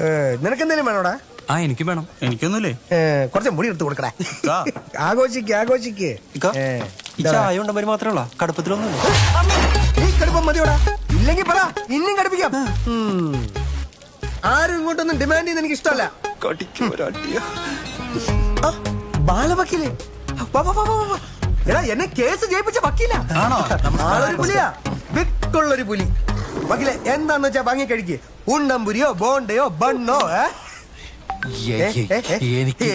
ഏ, നിനക്കെന്തേലും വേണോടാ? ആ എനിക്ക് വേണം. എനിക്കൊന്നുമില്ലേ? കുറച്ച് മുടി എടുത്ത് കൊടുക്കടാ. ആ. ആഘോഷിക്ക് ആഘോഷിക്ക്. ചായ ഉണ്ടെങ്കിൽ മാത്രമല്ല കടുപ്പത്തിലൊന്നും ഈ കടുപ്പം മതിയോടാ. ഇല്ലെങ്കിൽ പറ ഇന്നും കടുപ്പിക്കാം. ആരും ഇങ്ങോട്ടൊന്നും ഡിമാൻഡ് ചെയ്യുന്ന എനിക്ക് ഇഷ്ടമല്ല ബാലവക്കീലേ. എടാ എന്നെ കേസ് ജയിപ്പിച്ച വക്കീല? ആളൊരു പുലിയാ. വിക്കുള്ളൊരു പുലി. വക്കീലെ എന്താന്ന് വെച്ചാ വാങ്ങി കഴിക്ക്. ഉണ്ടംപുരിയോ ബോണ്ടയോ ബണ്ണോ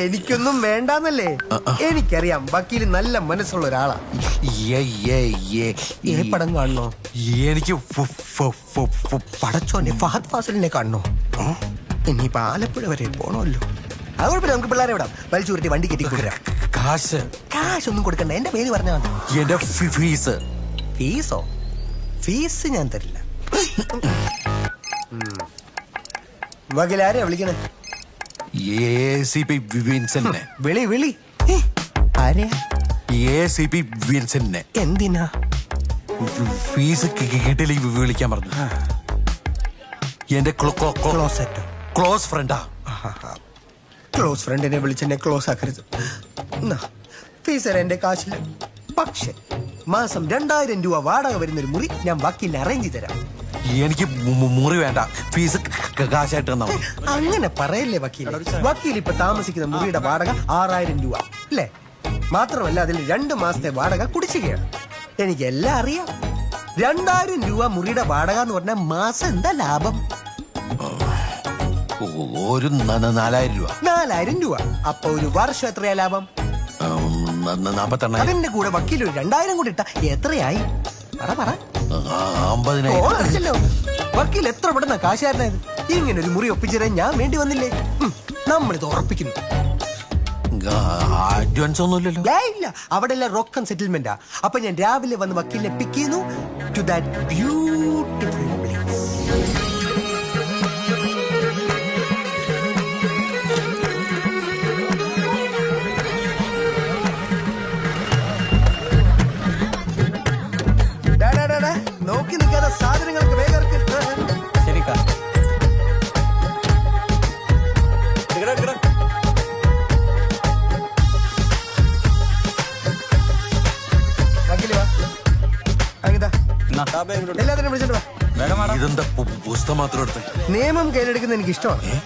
എനിക്കൊന്നും വേണ്ടാന്നല്ലേ? എനിക്കറിയാം വക്കീൽ നല്ല മനസ്സുള്ള ഒരാളാ. ഏ പടം കാണണോ? എനിക്ക് പടച്ചോനെ ഫഹദ് ഫാസിലിനെ കാണണോ? ഇനിയിപ്പൊ ആലപ്പുഴ വരെ പോണല്ലോ അത് കുഴപ്പമില്ല നമുക്ക് പിള്ളേരെ വിടാം. വലിച്ചു ഉരുട്ടി വണ്ടി കെട്ടി കൊടുക്കാം. കാശ്. കാശ് ഒന്നും കൊടുക്കണ്ട എന്റെ പേര് പറഞ്ഞാൽ മതി. എന്റെ ഫീസ്. ഫീസോ? ഫീസ് ഞാൻ തരില്ല. വകലാരെയാ വിളിക്കണേ? എ സി പി വിൻസെന്റിനെ വിളി വിളി. ആരെയാ വിൻസെന്റിനെ എന്തിനാ? ഫീസ് കിട്ടിയില്ലെങ്കിൽ വിളിക്കാൻ പറഞ്ഞു. എന്റെ ക്ലോസറ്റോ. ക്ലോസ് ഫ്രണ്ടാ. ക്ലോസ് ഫ്രണ്ടിനെ വിളിച്ചെന്നെ ക്ലോസ് ആക്കരുത് എന്നാ, ഫീസ് തരാം എന്റെ കാശിൽ പക്ഷെ മാസം രണ്ടായിരം രൂപ വാടക വരുന്ന ഒരു മുറി ഞാൻ വക്കീലിന് അറേഞ്ച് ചെയ്ത് തരാം എനിക്ക് മുറി വേണ്ട. ഫീസ് കാശായിട്ട് തന്നാ അങ്ങനെ പറയല്ലേ വക്കീൽ വക്കീൽ ഇപ്പൊ താമസിക്കുന്ന മുറിയുടെ വാടക ആറായിരം രൂപ. അല്ലേ? മാത്രമല്ല അതിൽ രണ്ട് മാസത്തെ വാടക കുടിശ്ശികയാണ്. എനിക്ക് എല്ലാം അറിയാം. രണ്ടായിരം രൂപ മുറിയുടെ വാടക എന്ന് പറഞ്ഞാൽ മാസം എന്താ ലാഭം? ഒരു നാലായിരം രൂപ. നാലായിരം രൂപ. അപ്പൊ ഒരു വർഷം എത്രയാ ലാഭം? നാപ്പത്തെണ്ണായിരം. അതിന്റെ കൂടെ വക്കീൽ ഒരു രണ്ടായിരം കൂടി ഇട്ട എത്രയായി? പറ പറ. അമ്പതിനായിരം. വക്കീൽ എത്ര പെടുന്ന കാശാരനായത്? ഇങ്ങനെ ഒരു മുറി ഒപ്പിച്ചിരാൻ ഞാൻ വേണ്ടി വന്നില്ലേ? നമ്മളിത് ഉറപ്പിക്കുന്നു. ആ, അഡ്വാൻസ് ഒന്നുമില്ലല്ലോ ഏ, ഇല്ല. അവിടെ എല്ലാം റോക്കൻ സെറ്റിൽമെന്റാ അപ്പൊ ഞാൻ രാവിലെ വന്ന് വക്കീലിനെ പിക്ക് ചെയ്യുന്നു. ടു ദാറ്റ് ബ്യൂട്ടിഫുൾ പ്ലേസ് നോക്കി നിൽക്കാതെ സാധനങ്ങൾക്ക് വേഗം ഇറക്ക്. ശരി വക്കീൽ വാ. അങ്ങിതാ എന്നാ, എല്ലാത്തിനും വിളിച്ചിട്ട് വാ. ഇതെന്താ പുസ്തകം മാത്രം എടുത്ത്? നിയമം കയ്യിലെടുക്കുന്ന എനിക്ക് ഇഷ്ടമാണ്.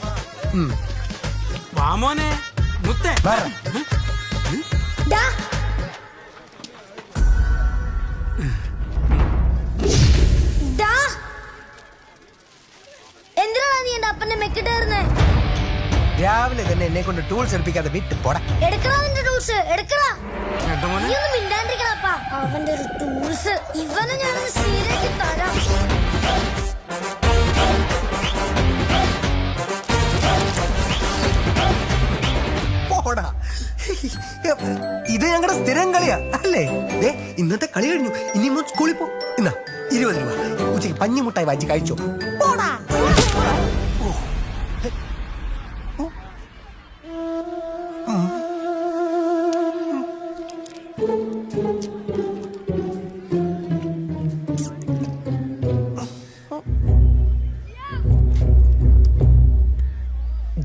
വാമോനെ മുത്തേ. എന്നെ കൊണ്ട് ടൂൾസ് എടുപ്പിക്കാതെ വിട്ട് പോടാ. എടുക്കടാ നിന്റെ ടൂൾസ്? എടുക്കടാ നീ ഒന്ന് മിണ്ടാണ്ടിരിക്കണപ്പാ അവന്റെ ഒരു ടൂൾസ്. ഇവനെ ഞാനൊന്ന് ശരിയാക്കി തരാം. പോടാ. ഇത് ഞങ്ങളുടെ സ്ഥിരം കളിയാ അല്ലേ? ദേ ഇന്നത്തെ കളി കഴിഞ്ഞു. ഇനി സ്കൂളിൽ പോ. എന്നാ ഇരുപത് രൂപ. ഉച്ചയ്ക്ക് പഞ്ഞിമുട്ടായി വായിച്ച് കഴിച്ചോ.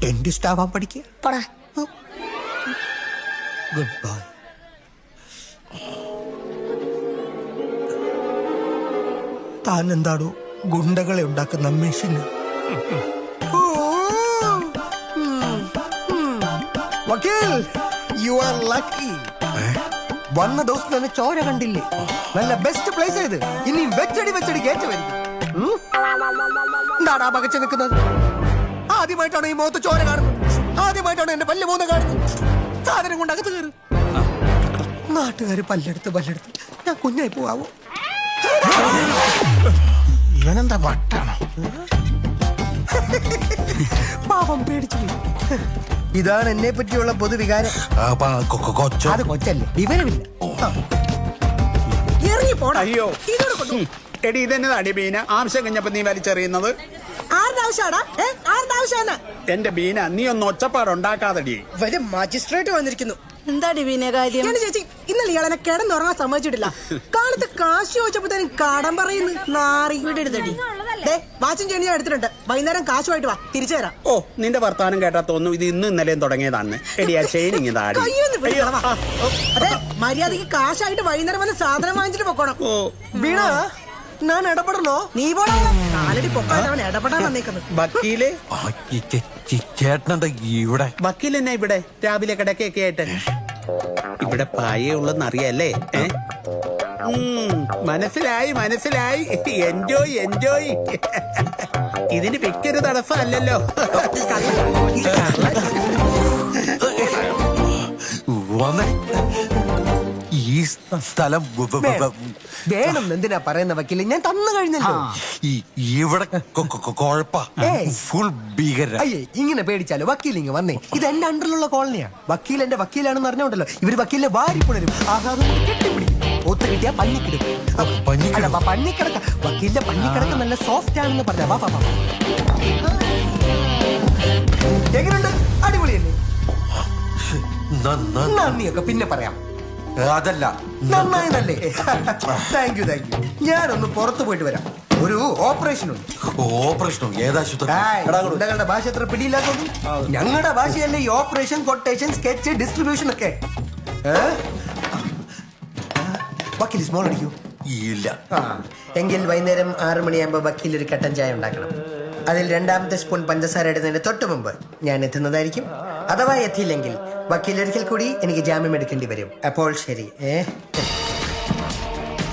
ഡെന്റിസ്റ്റ് ആവാൻ പഠിക്കുക. പോടാ. ഗുഡ് ബൈ താൻ എന്താണോ ഗുണ്ടകളെ ഉണ്ടാക്കുന്ന മെഷീന്. വക്കീൽ യു ആർ ലക്കി വന്ന ദിവസം തന്നെ ചോര കണ്ടില്ലേ? നല്ല ബെസ്റ്റ് പ്ലേസ് ഇത് ഇനിയും വെച്ചടി വെച്ചടി കയറ്റി വരും എന്താടാ പകച്ചു നിൽക്കുന്നത്? ആദ്യമായിട്ടാണ് ഈ മുഖത്ത് ചോര കാണുന്നത്. ആദ്യമായിട്ടാണ് എന്റെ പല്ല് മൂന്ന് കാണുന്നത്. സാധനം കൊണ്ട് അകത്ത് കയറി. നാട്ടുകാര് പല്ലെടുത്ത് പല്ലെടുത്ത് ഞാൻ കുഞ്ഞായി പോവാവോ? ഇവനെന്താ വട്ടാണോ? പാവം പേടിച്ചു ഇതാണ് എന്നെ പറ്റിയുള്ള പൊതുവികാരം. അത് കൊച്ചല്ലേ വിവരമില്ല. ആ. പോടാ അയ്യോ. എടി ഇതെന്നതാടി ബീന ആവശ്യം കഴിഞ്ഞപ്പോ നീ വലിച്ചെറിയുന്നത്? ആരുടെ ആവശ്യമാടാ ഏ? ആരുടെ ആവശ്യമാണ് എന്റെ ബീന നീ ഒന്ന് ഒച്ചപ്പാടുണ്ടാക്കാതടി വരും മജിസ്ട്രേറ്റ് വന്നിരിക്കുന്നു. എന്താടി ബീന കാര്യം? എന്റെ ചേച്ചി ഇന്നലെ ഇയാളെന്നെ കിടന്നുറങ്ങാൻ സമ്മതിച്ചിട്ടില്ല. കാലത്ത് കാശ് ചോദിച്ചപ്പോ തന്നെ കടം പറയുന്നു. നാറി. ദേ വാച്ചും ചെണി ഞാൻ എടുത്തിട്ടുണ്ട്. വൈകുന്നേരം കാശുമായിട്ട് വാ. തിരിച്ചു തരാം. ഓ നിന്റെ വർത്താനം കേട്ടാ തോന്നുന്നു ഇത് ഇന്നും ഇന്നലെയും തുടങ്ങിയതാണ് എടിയാ ഷെയിനിങ് താടി അതെ മര്യാദയ്ക്ക് കാശായിട്ട് വൈകുന്നേരം വന്ന് സാധനം വാങ്ങിച്ചിട്ട് പൊക്കോണം. ഓ. വീണ ഞാൻ ഇടപെടണോ? നീ പോടാ. കാലടി പൊക്കാട്ട് അവൻ ഇടപെടാൻ വന്നേക്കുന്നത് വക്കീൽ? ചേട്ടനെന്താ ഇവിടെ? വക്കീൽ എന്നാ ഇവിടെ? രാവിലെ കിടക്കൊക്കെ ആയിട്ട്. ഇവിടെ പായേ ഉള്ളെന്ന് അറിയാല്ലേ മനസ്സിലായി മനസ്സിലായി. Enjoy enjoy. ഇതിന് പിക്കൊരു തടസ്സമല്ലല്ലോ. ഈ സ്ഥലം വേണം എന്തിനാ പറയുന്ന വക്കീൽ? ഞാൻ തന്നു കഴിഞ്ഞല്ലോ. ഈ ഇവിടെ കൊഴപ്പാ. ഫുൾ ഭീകര അയ്യേ ഇങ്ങനെ പേടിച്ചാലോ? വക്കീൽ ഇങ്ങ് വന്നേ. ഇത് എന്റെ അണ്ടറിലുള്ള കോളനിയാ. വക്കീൽ എന്റെ വക്കീലാണെന്ന് അറിഞ്ഞോണ്ടല്ലോ. ഇവർ വക്കീലിനെ വാരി പുണരും ആഹാദം കെട്ടിപ്പിടിക്കും. ഒത്തു കിട്ടിയാ പഞ്ഞിക്കിടും? അല്ല, പഞ്ഞിക്കിടക്ക വക്കീലിന്റെ പഞ്ഞിക്കിടക്ക നല്ല സോഫ്റ്റ് ആണെന്ന് പറഞ്ഞാ. വാ വാ എങ്ങനെയുണ്ട് അടിപൊളിയല്ലേ? നന്ദിയൊക്കെ. പിന്നെ പറയാം. അതല്ല. നന്നായതല്ലേ? താങ്ക് യു താങ്ക് യു ഞാനൊന്ന് പുറത്തു പോയിട്ട് വരാം. ഒരു ഓപ്പറേഷൻ ഉണ്ട്. ഓപ്പറേഷനോ ഏതാശുപത്രി ഹായ്, ഗുണ്ടകളുടെ ഭാഷ എത്ര പിടിയില്ലാത്തതും? ഞങ്ങളുടെ ഭാഷയല്ലേ ഈ ഓപ്പറേഷൻ കൊട്ടേഷൻ സ്കെച്ച് ഡിസ്ട്രിബ്യൂഷൻ ഒക്കെ? വക്കീൽ സ്മോൾ അടിക്കൂ. ഇല്ല. എങ്കിൽ വൈകുന്നേരം ആറു മണിയാകുമ്പോൾ വക്കീൽ ഒരു കട്ടൻ ചായ ഉണ്ടാക്കണം. അതിൽ രണ്ടാമത്തെ സ്പൂൺ പഞ്ചസാര ഇടുന്നതിന് തൊട്ട് മുമ്പ് ഞാൻ എത്തുന്നതായിരിക്കും. അഥവാ എത്തിയില്ലെങ്കിൽ വക്കീലൊരിക്കൽ കൂടി എനിക്ക് ജാമ്യം എടുക്കേണ്ടി വരും. അപ്പോൾ ശരി. ഏ?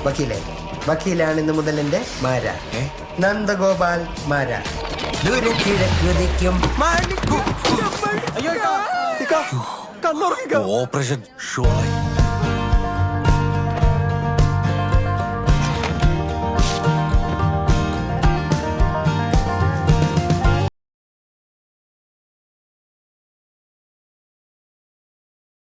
വക്കീലെ വക്കീലാണ് ഇന്ന് മുതൽ എന്റെ മാര? നന്ദഗോപാൽ മാര. ഓപ്പറേഷൻ ഷോ ആയി